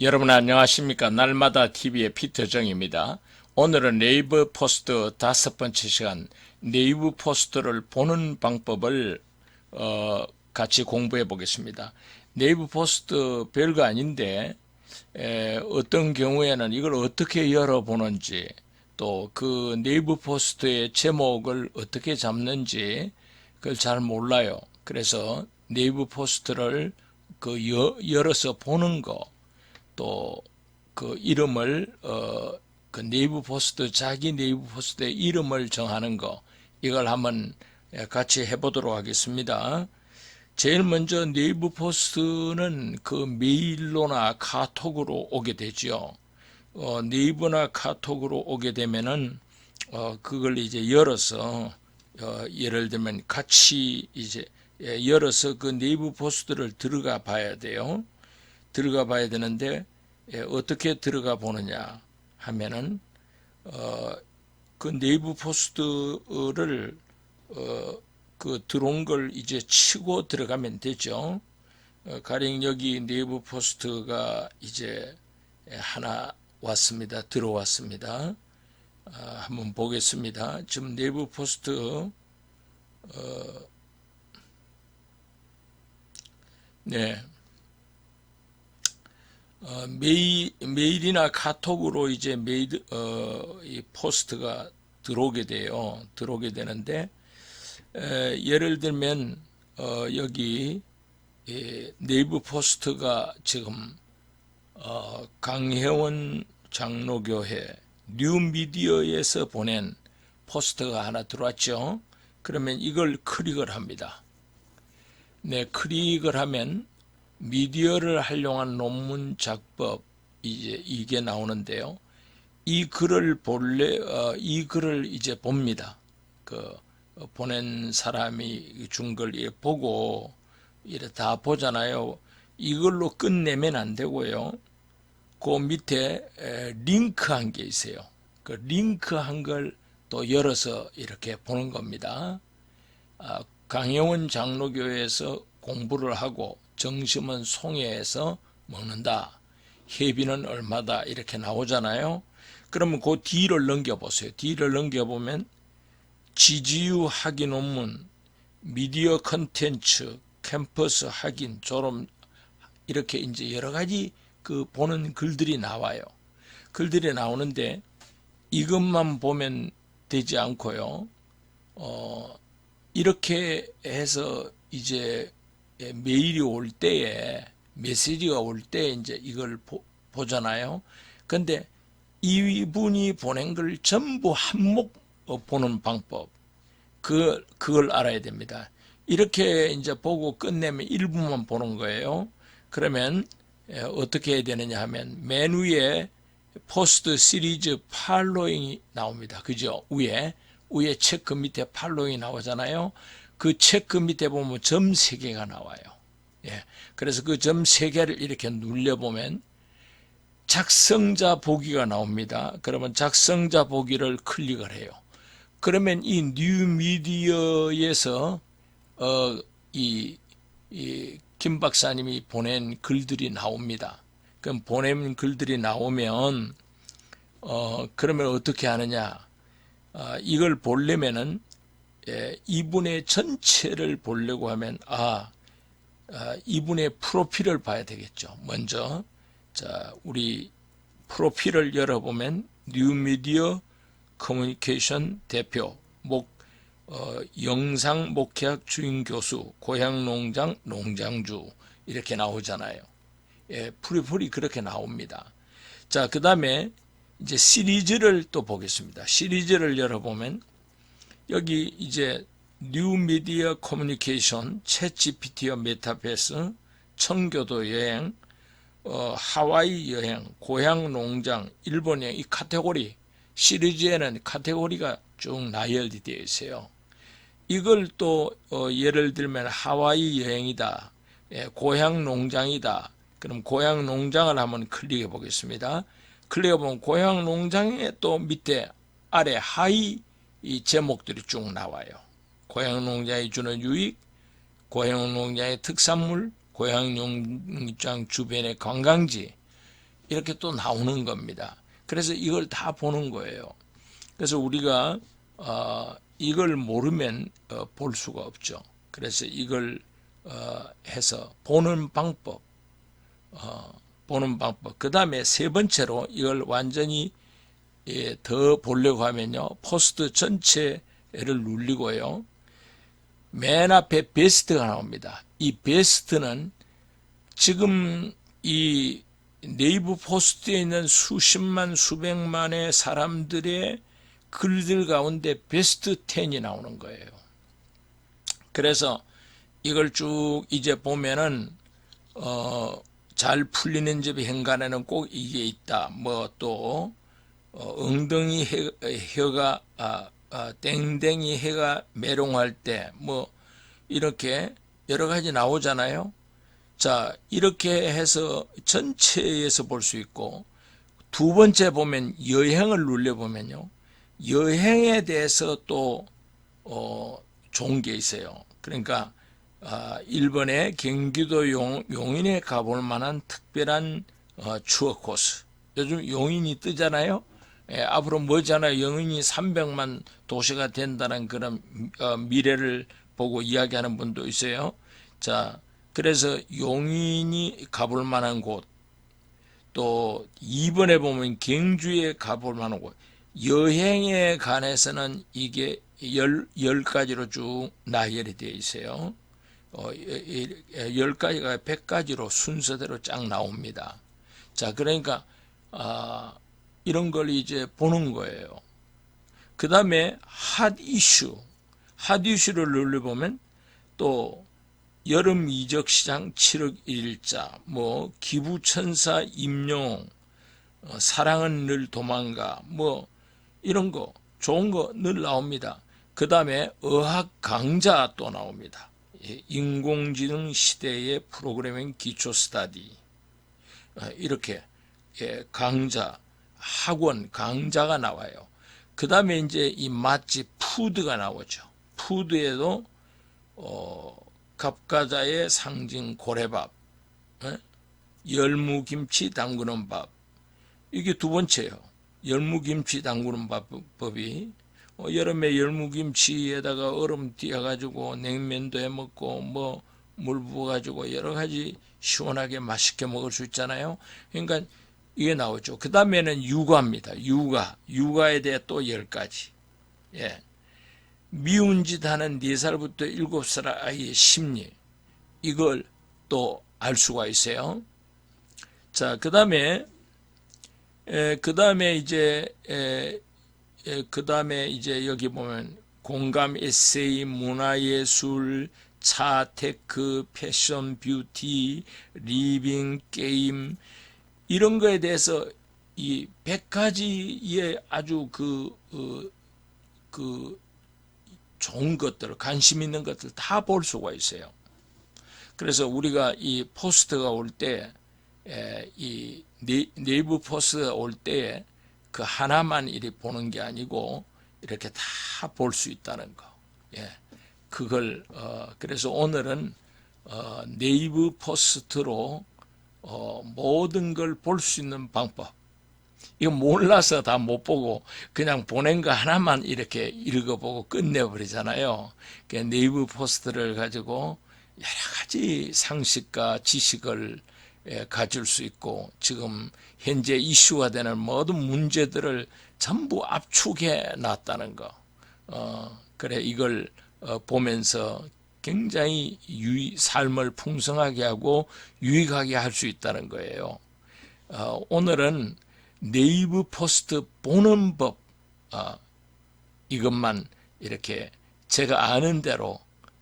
여러분 안녕하십니까 날마다 TV의 피터정입니다. 오늘은 네이버 포스트 다섯 번째 시간 네이버 포스트를 보는 방법을 어, 같이 공부해 보겠습니다. 네이버 포스트 별거 아닌데 에, 어떤 경우에는 이걸 어떻게 열어보는지 또 그 네이버 포스트의 제목을 어떻게 잡는지 그걸 잘 몰라요. 그래서 네이버 포스트를 그 여- 열어서 보는 거 또 그 이름을 어 그 네이버 포스트 자기 네이버 포스트의 이름을 정하는 거 이걸 한번 예, 같이 해보도록 하겠습니다. 제일 먼저 네이버 포스트는 그 메일로나 카톡으로 오게 되죠. 어, 네이버나 카톡으로 오게 되면은 어, 그걸 이제 열어서 어, 예를 들면 같이 이제 예, 열어서 그 네이버 포스트를 들어가 봐야 돼요. 들어가 봐야 되는데 예, 어떻게 들어가 보느냐 하면은 어, 그 네이버 포스트를 어, 그 들어온 걸 이제 치고 들어가면 되죠. 어, 가령 여기 네이버 포스트가 이제 하나 왔습니다. 들어왔습니다. 아, 한번 보겠습니다. 지금 네이버 포스트 어, 네. 어, 메일, 메일이나 카톡으로 이제 메일, 어, 이 포스트가 들어오게 돼요. 들어오게 되는데, 에, 예를 들면, 어, 여기, 예, 네이버 포스트가 지금, 어, 강혜원 장로교회 뉴미디어에서 보낸 포스트가 하나 들어왔죠. 그러면 이걸 클릭을 합니다. 네, 클릭을 하면 미디어를 활용한 논문 작법 이제 이게 나오는데요. 이 글을 본래 어, 이 글을 이제 봅니다. 그 어, 보낸 사람이 준 걸 보고 이래 다 보잖아요. 이걸로 끝내면 안 되고요. 그 밑에 에, 링크한 게 있어요. 그 링크한 걸 또 열어서 이렇게 보는 겁니다. 아, 강영원 장로교회에서 공부를 하고 정심은 송해에서 먹는다. 회비는 얼마다 이렇게 나오잖아요. 그러면 그 뒤를 넘겨보세요. 뒤를 넘겨보면 지지유 학위 논문, 미디어 컨텐츠, 캠퍼스 학인, 졸업 이렇게 이제 여러 가지 그 보는 글들이 나와요. 글들이 나오는데 이것만 보면 되지 않고요. 어, 이렇게 해서 이제 메일이 올 때에 메시지가 올때 이제 이걸 보, 보잖아요. 근데 이분이 보낸 걸 전부 한몫 어, 보는 방법 그 그걸 알아야 됩니다. 이렇게 이제 보고 끝내면 일부만 보는 거예요. 그러면 에, 어떻게 해야 되느냐 하면 맨 위에 포스트 시리즈 팔로잉이 나옵니다. 그죠? 위에 위에 체크 밑에 팔로잉이 나오잖아요. 그 체크 밑에 보면 점 세 개가 나와요. 예. 그래서 그 점 세 개를 이렇게 눌려보면 작성자 보기가 나옵니다. 그러면 작성자 보기를 클릭을 해요. 그러면 이 뉴미디어에서 어, 이, 이, 김 박사님이 보낸 글들이 나옵니다. 그럼 보낸 글들이 나오면, 어, 그러면 어떻게 하느냐. 아, 이걸 보려면은, 예, 이분의 전체를 보려고 하면, 아, 아, 이분의 프로필을 봐야 되겠죠. 먼저, 자, 우리 프로필을 열어보면, 뉴미디어 커뮤니케이션 대표, 목, 어, 영상 목회학 주임 교수, 고향 농장 농장주 이렇게 나오잖아요. 예, 프리풀이 그렇게 나옵니다. 자, 그 다음에 이제 시리즈를 또 보겠습니다. 시리즈를 열어보면 여기 이제 뉴 미디어 커뮤니케이션, 챗 GPT와 메타베이스, 청교도 여행, 어, 하와이 여행, 고향 농장, 일본 여행 이 카테고리 시리즈에는 카테고리가 쭉 나열이 되어 있어요. 이걸 또 어, 예를 들면 하와이 여행이다, 예, 고향 농장이다. 그럼 고향 농장을 한번 클릭해 보겠습니다. 클릭해 보면 고향 농장에 또 밑에 아래 하이 이 제목들이 쭉 나와요. 고향 농장이 주는 유익, 고향 농장의 특산물, 고향 농장 주변의 관광지, 이렇게 또 나오는 겁니다. 그래서 이걸 다 보는 거예요. 그래서 우리가 어, 이걸 모르면 어, 볼 수가 없죠. 그래서 이걸 어, 해서 보는 방법, 어, 보는 방법. 그 다음에 세 번째로 이걸 완전히 예, 더 보려고 하면요. 포스트 전체를 눌리고요. 맨 앞에 베스트가 나옵니다. 이 베스트는 지금 이 네이버 포스트에 있는 수십만 수백만의 사람들의 글들 가운데 베스트 10이 나오는 거예요. 그래서 이걸 쭉 이제 보면은 어, 잘 풀리는 집 행간에는 꼭 이게 있다. 뭐또 어, 엉덩이 해, 혀가 아, 아, 땡땡이 해가 메롱할 때 뭐 이렇게 여러 가지 나오잖아요. 자 이렇게 해서 전체에서 볼 수 있고 두 번째 보면 여행을 눌려 보면요 여행에 대해서 또 어, 좋은 게 있어요. 그러니까 아, 일본의 경기도 용, 용인에 가볼 만한 특별한 어, 추억 코스. 요즘 용인이 뜨잖아요. 예, 앞으로 뭐잖아요. 용인이 300만 도시가 된다는 그런 어, 미래를 보고 이야기하는 분도 있어요. 자, 그래서 용인이 가볼 만한 곳, 또 2번에 보면 경주에 가볼 만한 곳, 여행에 관해서는 이게 열, 열 가지로 쭉 나열이 되어 있어요. 어, 열 가지가 백 가지로 순서대로 쫙 나옵니다. 자, 그러니까, 아, 이런 걸 이제 보는 거예요. 그 다음에 핫 이슈, 핫 이슈를 눌러보면 또 여름 이적 시장 7억 1일자, 뭐 기부천사 임용, 어, 사랑은 늘 도망가, 뭐 이런 거 좋은 거 늘 나옵니다. 그 다음에 의학 강좌 또 나옵니다. 예, 인공지능 시대의 프로그래밍 기초 스타디 어, 이렇게 예, 강좌 학원 강좌가 나와요. 그 다음에 이제 이 맛집 푸드가 나오죠. 푸드에도 어, 갑과자의 상징 고래밥, 예? 열무김치 담그는 밥 이게 두 번째요. 열무김치 담그는 밥, 법이 어, 여름에 열무김치에다가 얼음 띄어가지고 냉면도 해 먹고 뭐 물 부어가지고 여러 가지 시원하게 맛있게 먹을 수 있잖아요. 그러니까 이게 나오죠. 그 다음에는 육아입니다. 육아. 육아에 대해 또열 가지. 예. 미운 짓 하는 4살부터 7살 아이의 심리. 이걸 또 알 수가 있어요. 자, 그 다음에, 그 다음에 이제, 그 다음에 이제 여기 보면 공감 에세이, 문화예술, 차, 테크, 패션, 뷰티, 리빙, 게임, 이런 거에 대해서 이 100가지의 아주 그, 어, 그, 좋은 것들, 관심 있는 것들 다 볼 수가 있어요. 그래서 우리가 이 포스트가 올 때, 이 네이버 포스트가 올 때 그 하나만 이리 보는 게 아니고 이렇게 다 볼 수 있다는 거. 예. 그걸, 어, 그래서 오늘은 어, 네이버 포스트로 어, 모든 걸 볼 수 있는 방법. 이거 몰라서 다 못 보고 그냥 보낸 거 하나만 이렇게 읽어보고 끝내버리잖아요. 네이버 포스트를 가지고 여러 가지 상식과 지식을 예, 가질 수 있고 지금 현재 이슈가 되는 모든 문제들을 전부 압축해 놨다는 거. 어, 그래 이걸 어, 보면서 굉장히 유의, 삶을 풍성하게 하고 유익하게 할 수 있다는 거예요. 어, 오늘은 네이버 포스트 보는 법 어, 이것만 이렇게 제가 아는 대로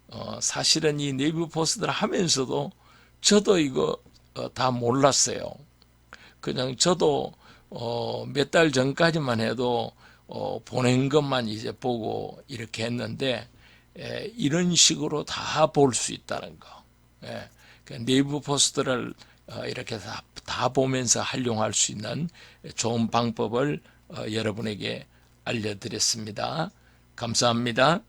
어, 사실은 이 네이버 포스트를 하면서도 저도 이거 어, 다 몰랐어요. 그냥 저도 어, 몇 달 전까지만 해도 어, 보낸 것만 이제 보고 이렇게 했는데 에, 이런 식으로 다 볼 수 있다는 거. 예, 그 네이버 포스트를 어, 이렇게 다, 다 보면서 활용할 수 있는 좋은 방법을 어, 여러분에게 알려드렸습니다. 감사합니다.